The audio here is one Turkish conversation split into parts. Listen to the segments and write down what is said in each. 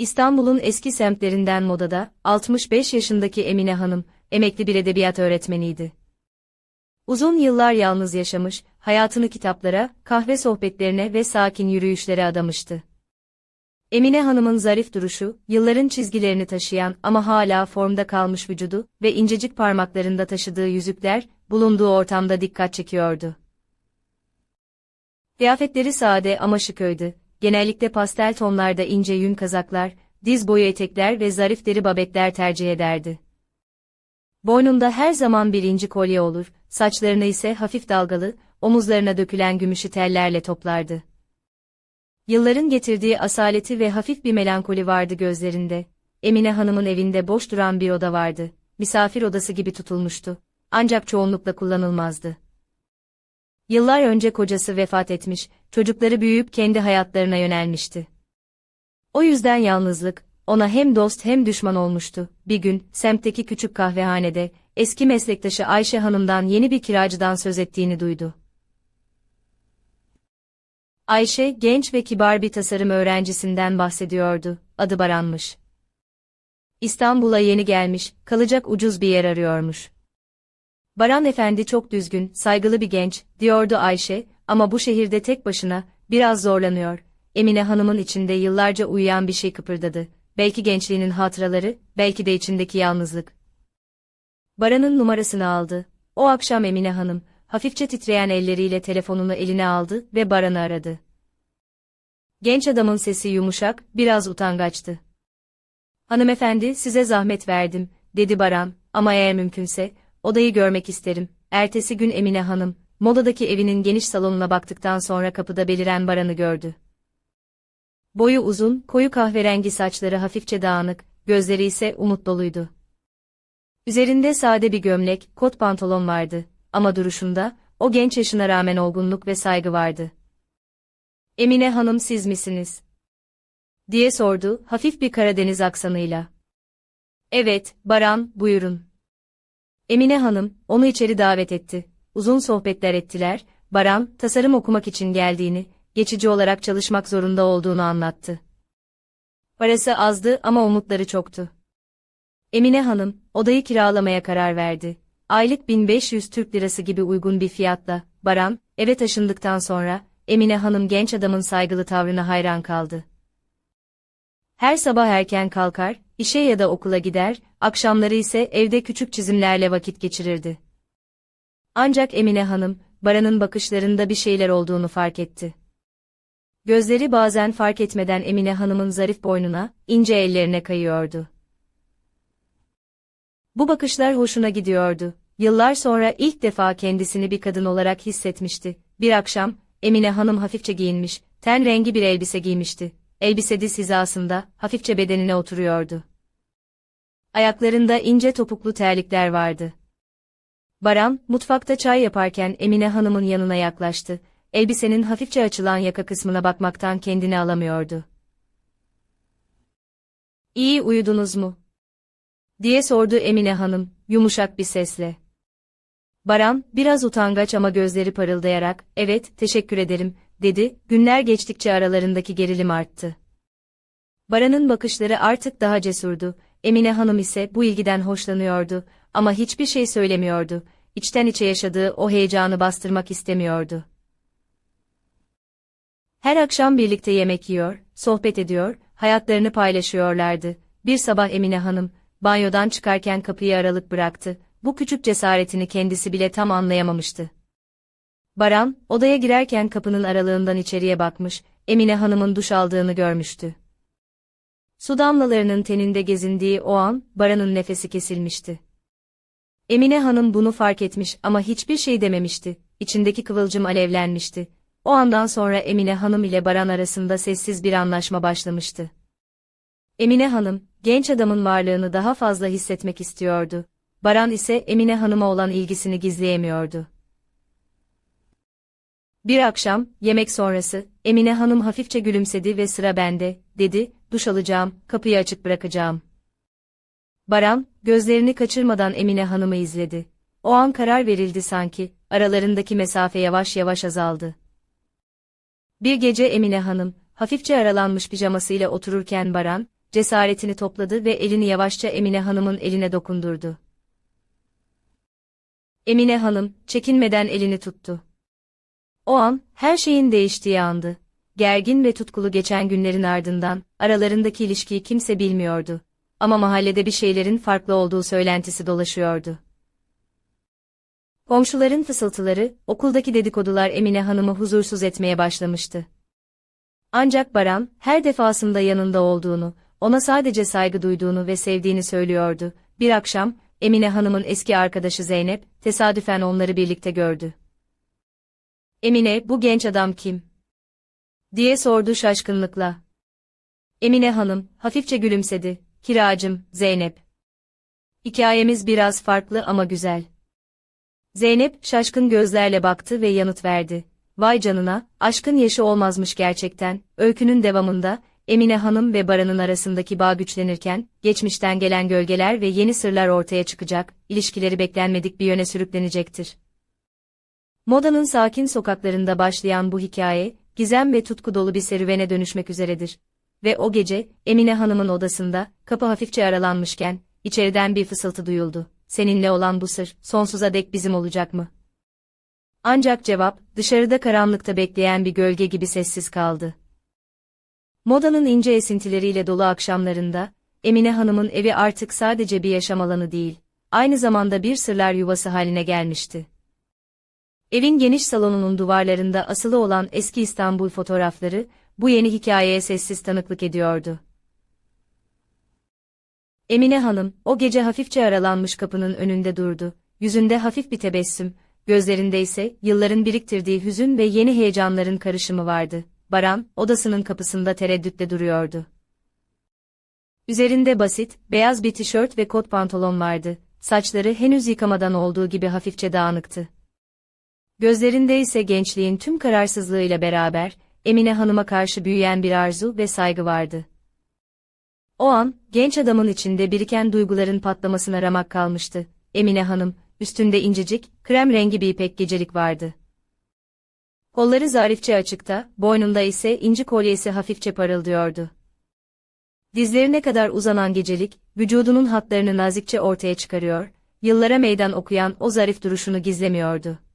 İstanbul'un eski semtlerinden modada, 65 yaşındaki Emine Hanım, emekli bir edebiyat öğretmeniydi. Uzun yıllar yalnız yaşamış, hayatını kitaplara, kahve sohbetlerine ve sakin yürüyüşlere adamıştı. Emine Hanım'ın zarif duruşu, yılların çizgilerini taşıyan ama hala formda kalmış vücudu ve incecik parmaklarında taşıdığı yüzükler, bulunduğu ortamda dikkat çekiyordu. Kıyafetleri sade ama şıköydü. Genellikle pastel tonlarda ince yün kazaklar, diz boyu etekler ve zarif deri babetler tercih ederdi. Boynunda her zaman bir inci kolye olur, saçlarını ise hafif dalgalı, omuzlarına dökülen gümüşü tellerle toplardı. Yılların getirdiği asaleti ve hafif bir melankoli vardı gözlerinde. Emine Hanım'ın evinde boş duran bir oda vardı. Misafir odası gibi tutulmuştu. Ancak çoğunlukla kullanılmazdı. Yıllar önce kocası vefat etmiş, çocukları büyüyüp kendi hayatlarına yönelmişti. O yüzden yalnızlık, ona hem dost hem düşman olmuştu. Bir gün, semtteki küçük kahvehanede, eski meslektaşı Ayşe Hanım'dan yeni bir kiracıdan söz ettiğini duydu. Ayşe, genç ve kibar bir tasarım öğrencisinden bahsediyordu, adı Baran'mış. İstanbul'a yeni gelmiş, kalacak ucuz bir yer arıyormuş. Baran Efendi çok düzgün, saygılı bir genç, diyordu Ayşe, ama bu şehirde tek başına, biraz zorlanıyor. Emine Hanım'ın içinde yıllarca uyuyan bir şey kıpırdadı. Belki gençliğinin hatıraları, belki de içindeki yalnızlık. Baran'ın numarasını aldı. O akşam Emine Hanım, hafifçe titreyen elleriyle telefonunu eline aldı ve Baran'ı aradı. Genç adamın sesi yumuşak, biraz utangaçtı. Hanımefendi, size zahmet verdim, dedi Baran, ama eğer mümkünse, odayı görmek isterim. Ertesi gün Emine Hanım, modadaki evinin geniş salonuna baktıktan sonra kapıda beliren Baran'ı gördü. Boyu uzun, koyu kahverengi saçları hafifçe dağınık, gözleri ise umut doluydu. Üzerinde sade bir gömlek, kot pantolon vardı ama duruşunda, o genç yaşına rağmen olgunluk ve saygı vardı. Emine Hanım siz misiniz? diye sordu, hafif bir Karadeniz aksanıyla. Evet, Baran, buyurun. Emine Hanım, onu içeri davet etti. Uzun sohbetler ettiler, Baran, tasarım okumak için geldiğini, geçici olarak çalışmak zorunda olduğunu anlattı. Parası azdı ama umutları çoktu. Emine Hanım, odayı kiralamaya karar verdi. Aylık 1500 Türk Lirası gibi uygun bir fiyatla, Baran, eve taşındıktan sonra, Emine Hanım genç adamın saygılı tavrına hayran kaldı. Her sabah erken kalkar, işe ya da okula gider, akşamları ise evde küçük çizimlerle vakit geçirirdi. Ancak Emine Hanım, Baran'ın bakışlarında bir şeyler olduğunu fark etti. Gözleri bazen fark etmeden Emine Hanım'ın zarif boynuna, ince ellerine kayıyordu. Bu bakışlar hoşuna gidiyordu. Yıllar sonra ilk defa kendisini bir kadın olarak hissetmişti. Bir akşam, Emine Hanım hafifçe giyinmiş, ten rengi bir elbise giymişti. Elbise diz hizasında, hafifçe bedenine oturuyordu. Ayaklarında ince topuklu terlikler vardı. Baran, mutfakta çay yaparken Emine Hanım'ın yanına yaklaştı. Elbisenin hafifçe açılan yaka kısmına bakmaktan kendini alamıyordu. İyi uyudunuz mu? diye sordu Emine Hanım, yumuşak bir sesle. Baran, biraz utangaç ama gözleri parıldayarak, evet, teşekkür ederim, dedi, günler geçtikçe aralarındaki gerilim arttı. Baran'ın bakışları artık daha cesurdu, Emine Hanım ise bu ilgiden hoşlanıyordu, ama hiçbir şey söylemiyordu, içten içe yaşadığı o heyecanı bastırmak istemiyordu. Her akşam birlikte yemek yiyor, sohbet ediyor, hayatlarını paylaşıyorlardı. Bir sabah Emine Hanım, banyodan çıkarken kapıyı aralık bıraktı, bu küçük cesaretini kendisi bile tam anlayamamıştı. Baran, odaya girerken kapının aralığından içeriye bakmış, Emine Hanım'ın duş aldığını görmüştü. Su damlalarının teninde gezindiği o an, Baran'ın nefesi kesilmişti. Emine Hanım bunu fark etmiş ama hiçbir şey dememişti, içindeki kıvılcım alevlenmişti. O andan sonra Emine Hanım ile Baran arasında sessiz bir anlaşma başlamıştı. Emine Hanım, genç adamın varlığını daha fazla hissetmek istiyordu. Baran ise Emine Hanım'a olan ilgisini gizleyemiyordu. Bir akşam, yemek sonrası, Emine Hanım hafifçe gülümsedi ve sıra bende, dedi, duş alacağım, kapıyı açık bırakacağım. Baran, gözlerini kaçırmadan Emine Hanım'ı izledi. O an karar verildi sanki, aralarındaki mesafe yavaş yavaş azaldı. Bir gece Emine Hanım, hafifçe aralanmış pijamasıyla otururken Baran, cesaretini topladı ve elini yavaşça Emine Hanım'ın eline dokundurdu. Emine Hanım, çekinmeden elini tuttu. O an, her şeyin değiştiği andı. Gergin ve tutkulu geçen günlerin ardından, aralarındaki ilişkiyi kimse bilmiyordu. Ama mahallede bir şeylerin farklı olduğu söylentisi dolaşıyordu. Komşuların fısıltıları, okuldaki dedikodular Emine Hanım'ı huzursuz etmeye başlamıştı. Ancak Baran, her defasında yanında olduğunu, ona sadece saygı duyduğunu ve sevdiğini söylüyordu. Bir akşam, Emine Hanım'ın eski arkadaşı Zeynep, tesadüfen onları birlikte gördü. Emine, bu genç adam kim? diye sordu şaşkınlıkla. Emine Hanım, hafifçe gülümsedi. Kiracım, Zeynep. Hikayemiz biraz farklı ama güzel. Zeynep, şaşkın gözlerle baktı ve yanıt verdi. Vay canına, aşkın yaşı olmazmış gerçekten. Öykünün devamında, Emine Hanım ve Baran'ın arasındaki bağ güçlenirken, geçmişten gelen gölgeler ve yeni sırlar ortaya çıkacak, ilişkileri beklenmedik bir yöne sürüklenecektir. Modanın sakin sokaklarında başlayan bu hikaye, gizem ve tutku dolu bir serüvene dönüşmek üzeredir. Ve o gece, Emine Hanım'ın odasında, kapı hafifçe aralanmışken, içeriden bir fısıltı duyuldu. Seninle olan bu sır, sonsuza dek bizim olacak mı? Ancak cevap, dışarıda karanlıkta bekleyen bir gölge gibi sessiz kaldı. Modanın ince esintileriyle dolu akşamlarında, Emine Hanım'ın evi artık sadece bir yaşam alanı değil, aynı zamanda bir sırlar yuvası haline gelmişti. Evin geniş salonunun duvarlarında asılı olan eski İstanbul fotoğrafları, bu yeni hikayeye sessiz tanıklık ediyordu. Emine Hanım, o gece hafifçe aralanmış kapının önünde durdu, yüzünde hafif bir tebessüm, gözlerinde ise yılların biriktirdiği hüzün ve yeni heyecanların karışımı vardı. Baran, odasının kapısında tereddütle duruyordu. Üzerinde basit, beyaz bir tişört ve kot pantolon vardı, saçları henüz yıkamadan olduğu gibi hafifçe dağınıktı. Gözlerinde ise gençliğin tüm kararsızlığıyla beraber, Emine Hanım'a karşı büyüyen bir arzu ve saygı vardı. O an, genç adamın içinde biriken duyguların patlamasına ramak kalmıştı. Emine Hanım, üstünde incecik, krem rengi bir ipek gecelik vardı. Kolları zarifçe açıkta, boynunda ise inci kolyesi hafifçe parıldıyordu. Dizlerine kadar uzanan gecelik, vücudunun hatlarını nazikçe ortaya çıkarıyor, yıllara meydan okuyan o zarif duruşunu gizlemiyordu.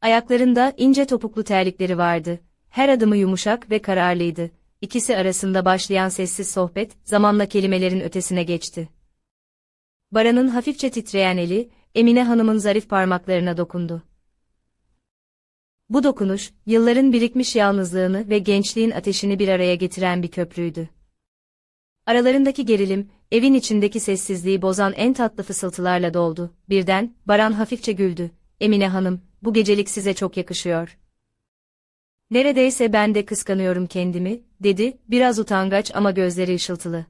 Ayaklarında ince topuklu terlikleri vardı, her adımı yumuşak ve kararlıydı. İkisi arasında başlayan sessiz sohbet, zamanla kelimelerin ötesine geçti. Baran'ın hafifçe titreyen eli, Emine Hanım'ın zarif parmaklarına dokundu. Bu dokunuş, yılların birikmiş yalnızlığını ve gençliğin ateşini bir araya getiren bir köprüydü. Aralarındaki gerilim, evin içindeki sessizliği bozan en tatlı fısıltılarla doldu. Birden, Baran hafifçe güldü. Emine Hanım, bu gecelik size çok yakışıyor. Neredeyse ben de kıskanıyorum kendimi, dedi, biraz utangaç ama gözleri ışıltılı.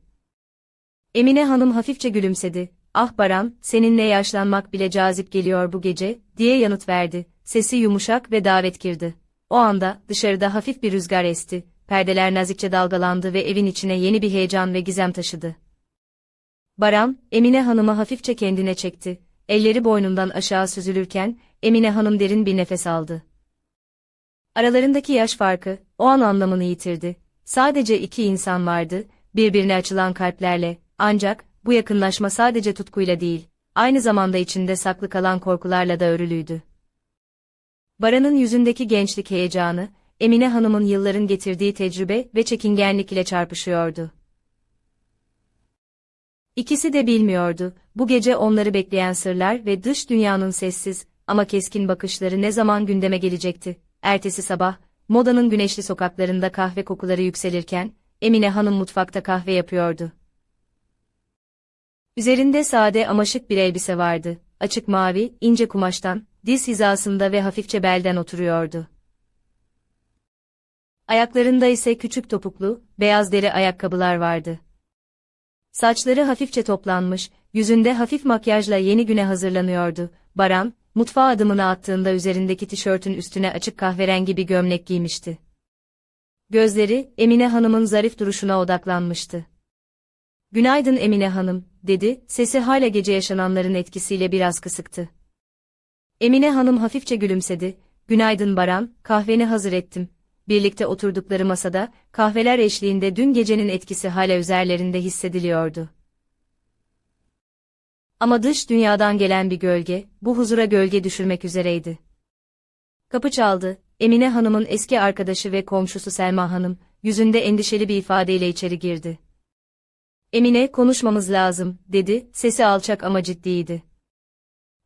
Emine Hanım hafifçe gülümsedi. Ah Baran, seninle yaşlanmak bile cazip geliyor bu gece, diye yanıt verdi. Sesi yumuşak ve davetkirdi. O anda, dışarıda hafif bir rüzgar esti, perdeler nazikçe dalgalandı ve evin içine yeni bir heyecan ve gizem taşıdı. Baran, Emine Hanım'ı hafifçe kendine çekti. Elleri boynundan aşağı süzülürken, Emine Hanım derin bir nefes aldı. Aralarındaki yaş farkı, o an anlamını yitirdi. Sadece iki insan vardı, birbirine açılan kalplerle, ancak, bu yakınlaşma sadece tutkuyla değil, aynı zamanda içinde saklı kalan korkularla da örülüydü. Baran'ın yüzündeki gençlik heyecanı, Emine Hanım'ın yılların getirdiği tecrübe ve çekingenlik ile çarpışıyordu. İkisi de bilmiyordu, bu gece onları bekleyen sırlar ve dış dünyanın sessiz ama keskin bakışları ne zaman gündeme gelecekti. Ertesi sabah, modanın güneşli sokaklarında kahve kokuları yükselirken, Emine Hanım mutfakta kahve yapıyordu. Üzerinde sade ama şık bir elbise vardı, açık mavi, ince kumaştan, diz hizasında ve hafifçe belden oturuyordu. Ayaklarında ise küçük topuklu, beyaz deri ayakkabılar vardı. Saçları hafifçe toplanmış, yüzünde hafif makyajla yeni güne hazırlanıyordu. Baran, mutfağa adımını attığında üzerindeki tişörtün üstüne açık kahverengi bir gömlek giymişti. Gözleri, Emine Hanım'ın zarif duruşuna odaklanmıştı. Günaydın Emine Hanım, dedi, sesi hala gece yaşananların etkisiyle biraz kısıktı. Emine Hanım hafifçe gülümsedi, günaydın Baran, kahveni hazır ettim. Birlikte oturdukları masada, kahveler eşliğinde dün gecenin etkisi hala üzerlerinde hissediliyordu. Ama dış dünyadan gelen bir gölge, bu huzura gölge düşürmek üzereydi. Kapı çaldı, Emine Hanım'ın eski arkadaşı ve komşusu Selma Hanım, yüzünde endişeli bir ifadeyle içeri girdi. Emine, konuşmamız lazım, dedi, sesi alçak ama ciddiydi.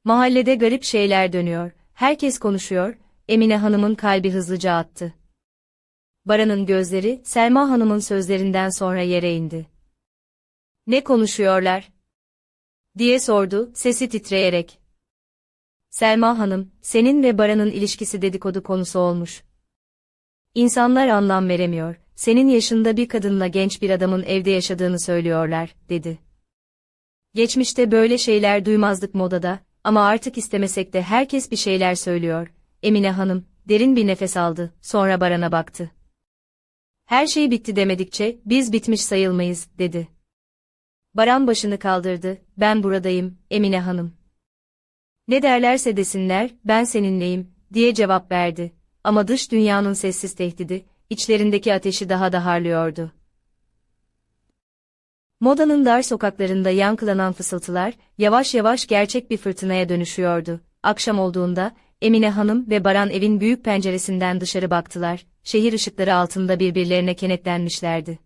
Mahallede garip şeyler dönüyor, herkes konuşuyor, Emine Hanım'ın kalbi hızlıca attı. Baran'ın gözleri, Selma Hanım'ın sözlerinden sonra yere indi. Ne konuşuyorlar? diye sordu, sesi titreyerek. Selma Hanım, senin ve Baran'ın ilişkisi dedikodu konusu olmuş. İnsanlar anlam veremiyor, senin yaşında bir kadınla genç bir adamın evde yaşadığını söylüyorlar, dedi. Geçmişte böyle şeyler duymazdık modada, ama artık istemesek de herkes bir şeyler söylüyor. Emine Hanım, derin bir nefes aldı, sonra Baran'a baktı. Her şey bitti demedikçe, biz bitmiş sayılmayız, dedi. Baran başını kaldırdı, ben buradayım, Emine Hanım. Ne derlerse desinler, ben seninleyim, diye cevap verdi. Ama dış dünyanın sessiz tehdidi, içlerindeki ateşi daha da harlıyordu. Modanın dar sokaklarında yankılanan fısıltılar, yavaş yavaş gerçek bir fırtınaya dönüşüyordu. Akşam olduğunda, Emine Hanım ve Baran evin büyük penceresinden dışarı baktılar, şehir ışıkları altında birbirlerine kenetlenmişlerdi.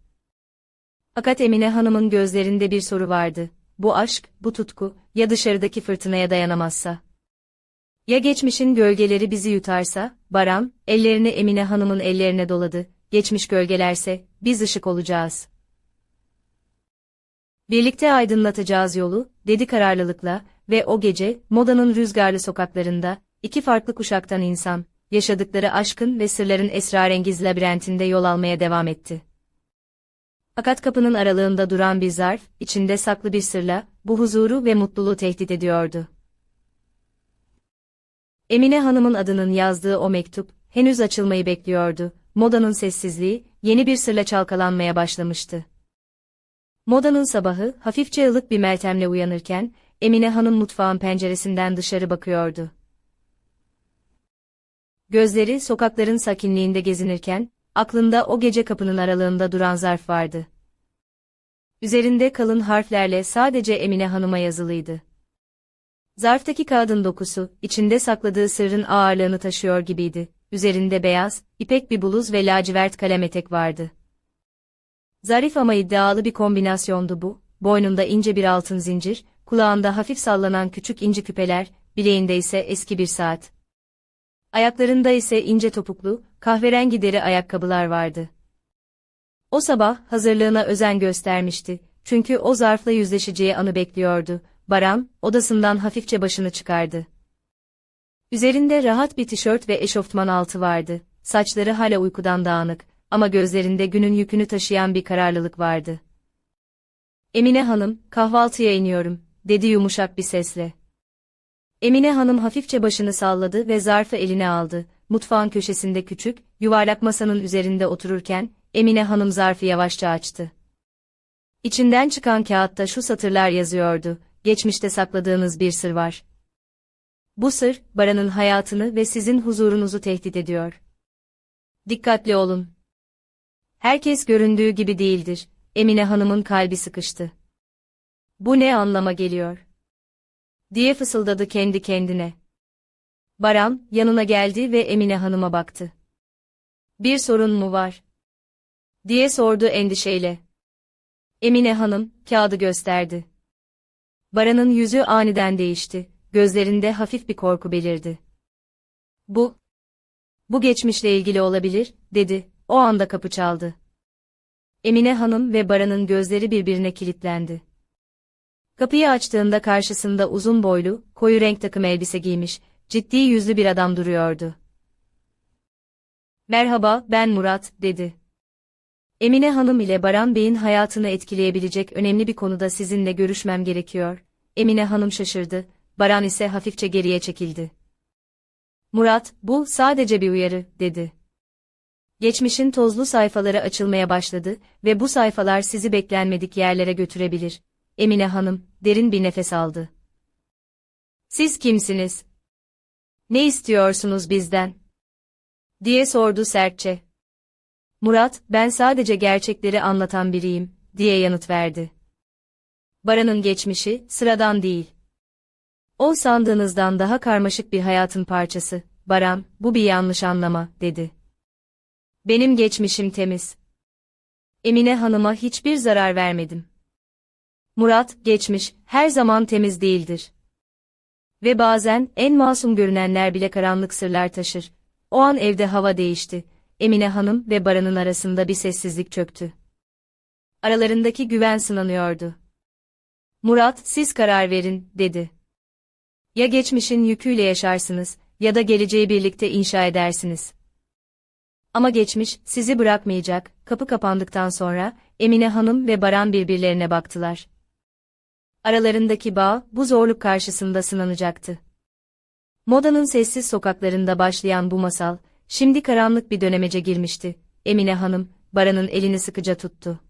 Fakat Emine Hanım'ın gözlerinde bir soru vardı. Bu aşk, bu tutku, ya dışarıdaki fırtınaya dayanamazsa? Ya geçmişin gölgeleri bizi yutarsa, Baran, ellerini Emine Hanım'ın ellerine doladı, geçmiş gölgelerse, biz ışık olacağız. Birlikte aydınlatacağız yolu, dedi kararlılıkla ve o gece, modanın rüzgarlı sokaklarında, iki farklı kuşaktan insan, yaşadıkları aşkın ve sırların esrarengiz labirentinde yol almaya devam etti. Fakat kapının aralığında duran bir zarf, içinde saklı bir sırla, bu huzuru ve mutluluğu tehdit ediyordu. Emine Hanım'ın adının yazdığı o mektup, henüz açılmayı bekliyordu. Modanın sessizliği, yeni bir sırla çalkalanmaya başlamıştı. Modanın sabahı, hafifçe ılık bir meltemle uyanırken, Emine Hanım mutfağın penceresinden dışarı bakıyordu. Gözleri sokakların sakinliğinde gezinirken, aklında o gece kapının aralığında duran zarf vardı. Üzerinde kalın harflerle sadece Emine Hanım'a yazılıydı. Zarftaki kağıdın dokusu, içinde sakladığı sırrın ağırlığını taşıyor gibiydi. Üzerinde beyaz, ipek bir bluz ve lacivert kalem etek vardı. Zarif ama iddialı bir kombinasyondu bu. Boynunda ince bir altın zincir, kulağında hafif sallanan küçük inci küpeler, bileğinde ise eski bir saat. Ayaklarında ise ince topuklu, kahverengi deri ayakkabılar vardı. O sabah hazırlığına özen göstermişti, çünkü o zarfla yüzleşeceği anı bekliyordu. Baran, odasından hafifçe başını çıkardı. Üzerinde rahat bir tişört ve eşofman altı vardı, saçları hala uykudan dağınık, ama gözlerinde günün yükünü taşıyan bir kararlılık vardı. Emine Hanım, kahvaltıya iniyorum, dedi yumuşak bir sesle. Emine Hanım hafifçe başını salladı ve zarfı eline aldı. Mutfağın köşesinde küçük, yuvarlak masanın üzerinde otururken, Emine Hanım zarfı yavaşça açtı. İçinden çıkan kağıtta şu satırlar yazıyordu, geçmişte sakladığınız bir sır var. Bu sır, Baran'ın hayatını ve sizin huzurunuzu tehdit ediyor. Dikkatli olun. Herkes göründüğü gibi değildir, Emine Hanım'ın kalbi sıkıştı. Bu ne anlama geliyor? diye fısıldadı kendi kendine. Baran, yanına geldi ve Emine Hanım'a baktı. Bir sorun mu var? diye sordu endişeyle. Emine Hanım, kağıdı gösterdi. Baran'ın yüzü aniden değişti, gözlerinde hafif bir korku belirdi. Bu, bu geçmişle ilgili olabilir, dedi, o anda kapı çaldı. Emine Hanım ve Baran'ın gözleri birbirine kilitlendi. Kapıyı açtığında karşısında uzun boylu, koyu renk takım elbise giymiş, ciddi yüzlü bir adam duruyordu. Merhaba, ben Murat, dedi. Emine Hanım ile Baran Bey'in hayatını etkileyebilecek önemli bir konuda sizinle görüşmem gerekiyor. Emine Hanım şaşırdı, Baran ise hafifçe geriye çekildi. Murat, bu sadece bir uyarı, dedi. Geçmişin tozlu sayfaları açılmaya başladı ve bu sayfalar sizi beklenmedik yerlere götürebilir. Emine Hanım, derin bir nefes aldı. Siz kimsiniz? Ne istiyorsunuz bizden? diye sordu sertçe. Murat, ben sadece gerçekleri anlatan biriyim, diye yanıt verdi. Baran'ın geçmişi, sıradan değil. O sandığınızdan daha karmaşık bir hayatın parçası. Baran, bu bir yanlış anlama, dedi. Benim geçmişim temiz. Emine Hanım'a hiçbir zarar vermedim. Murat, geçmiş, her zaman temiz değildir. Ve bazen, en masum görünenler bile karanlık sırlar taşır. O an evde hava değişti. Emine Hanım ve Baran'ın arasında bir sessizlik çöktü. Aralarındaki güven sınanıyordu. Murat, siz karar verin, dedi. Ya geçmişin yüküyle yaşarsınız, ya da geleceği birlikte inşa edersiniz. Ama geçmiş, sizi bırakmayacak, kapı kapandıktan sonra, Emine Hanım ve Baran birbirlerine baktılar. Aralarındaki bağ, bu zorluk karşısında sınanacaktı. Modanın sessiz sokaklarında başlayan bu masal, şimdi karanlık bir dönemece girmişti. Emine Hanım, Baran'ın elini sıkıca tuttu.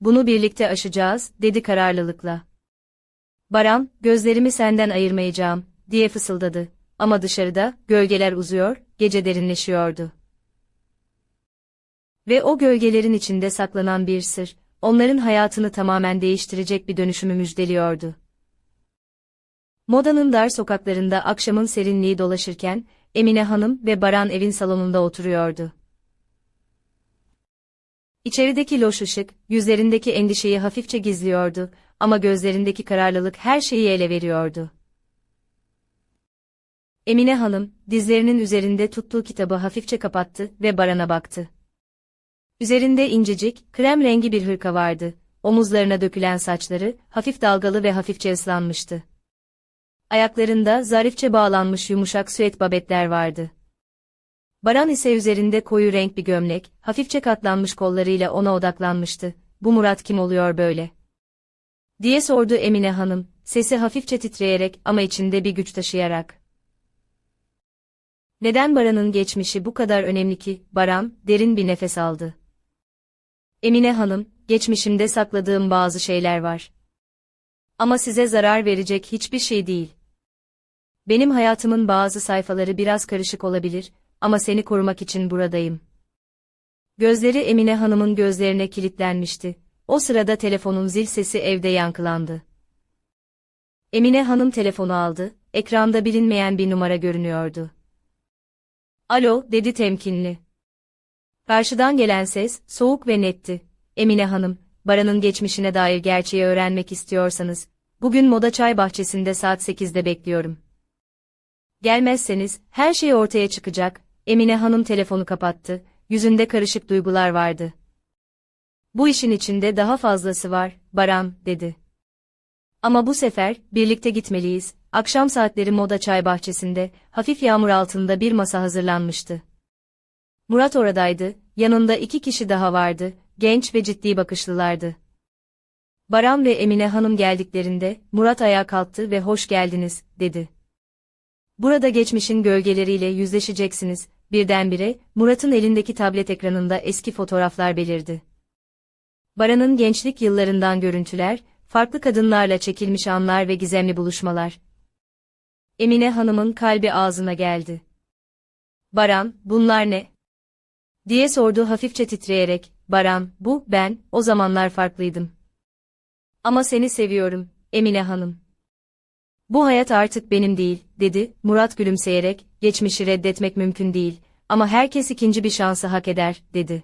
Bunu birlikte aşacağız, dedi kararlılıkla. Baran, gözlerimi senden ayırmayacağım, diye fısıldadı. Ama dışarıda, gölgeler uzuyor, gece derinleşiyordu. Ve o gölgelerin içinde saklanan bir sır, onların hayatını tamamen değiştirecek bir dönüşümü müjdeliyordu. Moda'nın dar sokaklarında akşamın serinliği dolaşırken, Emine Hanım ve Baran evin salonunda oturuyordu. İçerideki loş ışık, yüzlerindeki endişeyi hafifçe gizliyordu ama gözlerindeki kararlılık her şeyi ele veriyordu. Emine Hanım, dizlerinin üzerinde tuttuğu kitabı hafifçe kapattı ve Baran'a baktı. Üzerinde incecik, krem rengi bir hırka vardı. Omuzlarına dökülen saçları, hafif dalgalı ve hafifçe ıslanmıştı. Ayaklarında zarifçe bağlanmış yumuşak süet babetler vardı. Baran ise üzerinde koyu renk bir gömlek, hafifçe katlanmış kollarıyla ona odaklanmıştı. Bu Murat kim oluyor böyle? diye sordu Emine Hanım, sesi hafifçe titreyerek ama içinde bir güç taşıyarak. Neden Baran'ın geçmişi bu kadar önemli ki? Baran, derin bir nefes aldı. Emine Hanım, geçmişimde sakladığım bazı şeyler var. Ama size zarar verecek hiçbir şey değil. Benim hayatımın bazı sayfaları biraz karışık olabilir ama seni korumak için buradayım. Gözleri Emine Hanım'ın gözlerine kilitlenmişti. O sırada telefonun zil sesi evde yankılandı. Emine Hanım telefonu aldı, ekranda bilinmeyen bir numara görünüyordu. Alo, dedi temkinli. Karşıdan gelen ses, soğuk ve netti. Emine Hanım, Baran'ın geçmişine dair gerçeği öğrenmek istiyorsanız, bugün Moda Çay Bahçesi'nde saat 8'de bekliyorum. Gelmezseniz, her şey ortaya çıkacak, Emine Hanım telefonu kapattı, yüzünde karışık duygular vardı. Bu işin içinde daha fazlası var, Baran, dedi. Ama bu sefer, birlikte gitmeliyiz, akşam saatleri Moda Çay Bahçesi'nde, hafif yağmur altında bir masa hazırlanmıştı. Murat oradaydı, yanında iki kişi daha vardı, genç ve ciddi bakışlılardı. Baran ve Emine Hanım geldiklerinde, Murat ayağa kalktı ve hoş geldiniz, dedi. Burada geçmişin gölgeleriyle yüzleşeceksiniz, birdenbire, Murat'ın elindeki tablet ekranında eski fotoğraflar belirdi. Baran'ın gençlik yıllarından görüntüler, farklı kadınlarla çekilmiş anlar ve gizemli buluşmalar. Emine Hanım'ın kalbi ağzına geldi. Baran, bunlar ne? Diye sordu hafifçe titreyerek, Baran, bu, ben, o zamanlar farklıydım. Ama seni seviyorum, Emine Hanım. Bu hayat artık benim değil, dedi, Murat gülümseyerek, geçmişi reddetmek mümkün değil, ama herkes ikinci bir şansı hak eder, dedi.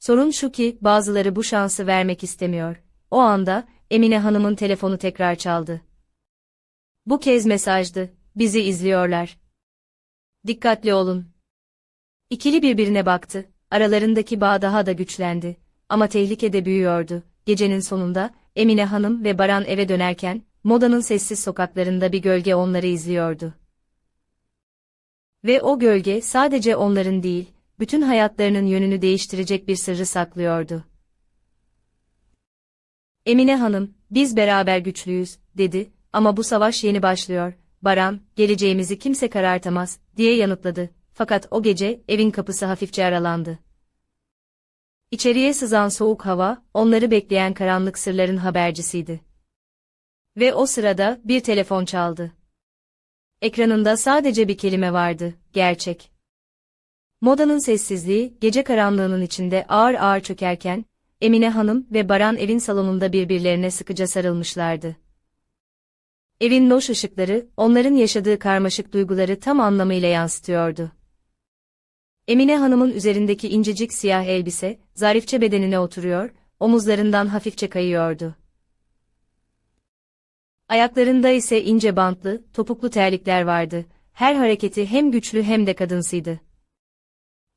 Sorun şu ki, bazıları bu şansı vermek istemiyor. O anda, Emine Hanım'ın telefonu tekrar çaldı. Bu kez mesajdı, bizi izliyorlar. Dikkatli olun. İkili birbirine baktı, aralarındaki bağ daha da güçlendi. Ama tehlike de büyüyordu. Gecenin sonunda, Emine Hanım ve Baran eve dönerken, modanın sessiz sokaklarında bir gölge onları izliyordu. Ve o gölge sadece onların değil, bütün hayatlarının yönünü değiştirecek bir sırrı saklıyordu. Emine Hanım, biz beraber güçlüyüz, dedi, ama bu savaş yeni başlıyor. Baran, geleceğimizi kimse karartamaz, diye yanıtladı. Fakat o gece, evin kapısı hafifçe aralandı. İçeriye sızan soğuk hava, onları bekleyen karanlık sırların habercisiydi. Ve o sırada, bir telefon çaldı. Ekranında sadece bir kelime vardı, gerçek. Modanın sessizliği, gece karanlığının içinde ağır ağır çökerken, Emine Hanım ve Baran evin salonunda birbirlerine sıkıca sarılmışlardı. Evin loş ışıkları, onların yaşadığı karmaşık duyguları tam anlamıyla yansıtıyordu. Emine Hanım'ın üzerindeki incecik siyah elbise, zarifçe bedenine oturuyor, omuzlarından hafifçe kayıyordu. Ayaklarında ise ince bantlı, topuklu terlikler vardı. Her hareketi hem güçlü hem de kadınsıydı.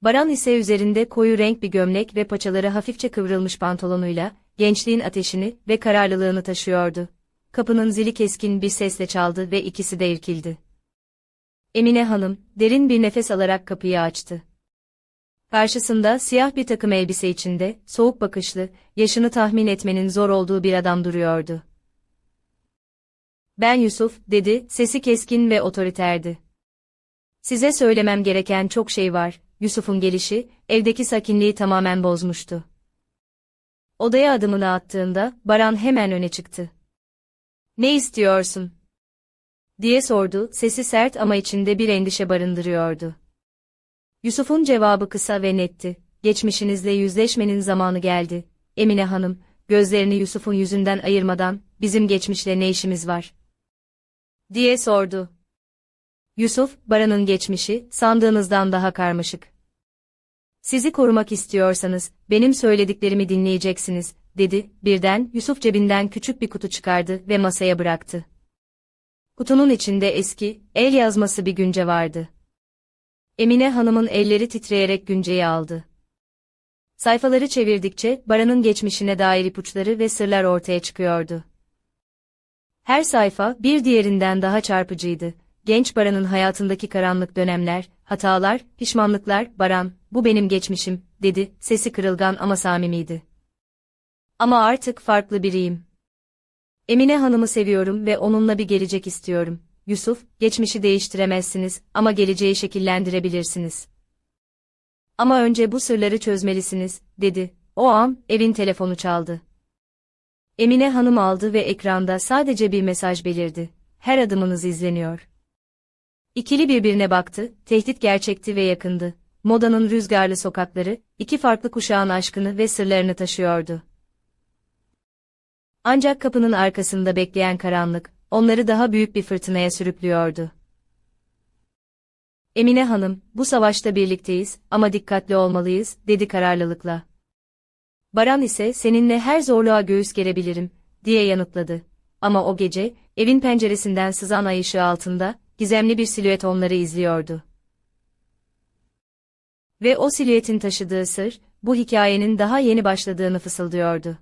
Baran ise üzerinde koyu renk bir gömlek ve paçaları hafifçe kıvrılmış pantolonuyla, gençliğin ateşini ve kararlılığını taşıyordu. Kapının zili keskin bir sesle çaldı ve ikisi de irkildi. Emine Hanım, derin bir nefes alarak kapıyı açtı. Karşısında siyah bir takım elbise içinde, soğuk bakışlı, yaşını tahmin etmenin zor olduğu bir adam duruyordu. Ben Yusuf, dedi, sesi keskin ve otoriterdi. Size söylemem gereken çok şey var, Yusuf'un gelişi, evdeki sakinliği tamamen bozmuştu. Odaya adımını attığında, Baran hemen öne çıktı. Ne istiyorsun? diye sordu, sesi sert ama içinde bir endişe barındırıyordu. Yusuf'un cevabı kısa ve netti. Geçmişinizle yüzleşmenin zamanı geldi. Emine Hanım, gözlerini Yusuf'un yüzünden ayırmadan, bizim geçmişle ne işimiz var? diye sordu. Yusuf, Baran'ın geçmişi, sandığınızdan daha karmaşık. Sizi korumak istiyorsanız, benim söylediklerimi dinleyeceksiniz, dedi, birden, Yusuf cebinden küçük bir kutu çıkardı ve masaya bıraktı. Kutunun içinde eski, el yazması bir günce vardı. Emine Hanım'ın elleri titreyerek günceyi aldı. Sayfaları çevirdikçe, Baran'ın geçmişine dair ipuçları ve sırlar ortaya çıkıyordu. Her sayfa, bir diğerinden daha çarpıcıydı. Genç Baran'ın hayatındaki karanlık dönemler, hatalar, pişmanlıklar, Baran, bu benim geçmişim, dedi, sesi kırılgan ama samimiydi. Ama artık farklı biriyim. Emine Hanım'ı seviyorum ve onunla bir gelecek istiyorum. Yusuf, geçmişi değiştiremezsiniz ama geleceği şekillendirebilirsiniz. Ama önce bu sırları çözmelisiniz, dedi. O an, evin telefonu çaldı. Emine Hanım aldı ve ekranda sadece bir mesaj belirdi. Her adımınız izleniyor. İkili birbirine baktı, tehdit gerçekti ve yakındı. Modanın rüzgarlı sokakları, iki farklı kuşağın aşkını ve sırlarını taşıyordu. Ancak kapının arkasında bekleyen karanlık, onları daha büyük bir fırtınaya sürüklüyordu. Emine Hanım, bu savaşta birlikteyiz ama dikkatli olmalıyız, dedi kararlılıkla. Baran ise seninle her zorluğa göğüs gerebilirim, diye yanıtladı. Ama o gece, evin penceresinden sızan ay ışığı altında, gizemli bir silüet onları izliyordu. Ve o silüetin taşıdığı sır, bu hikayenin daha yeni başladığını fısıldıyordu.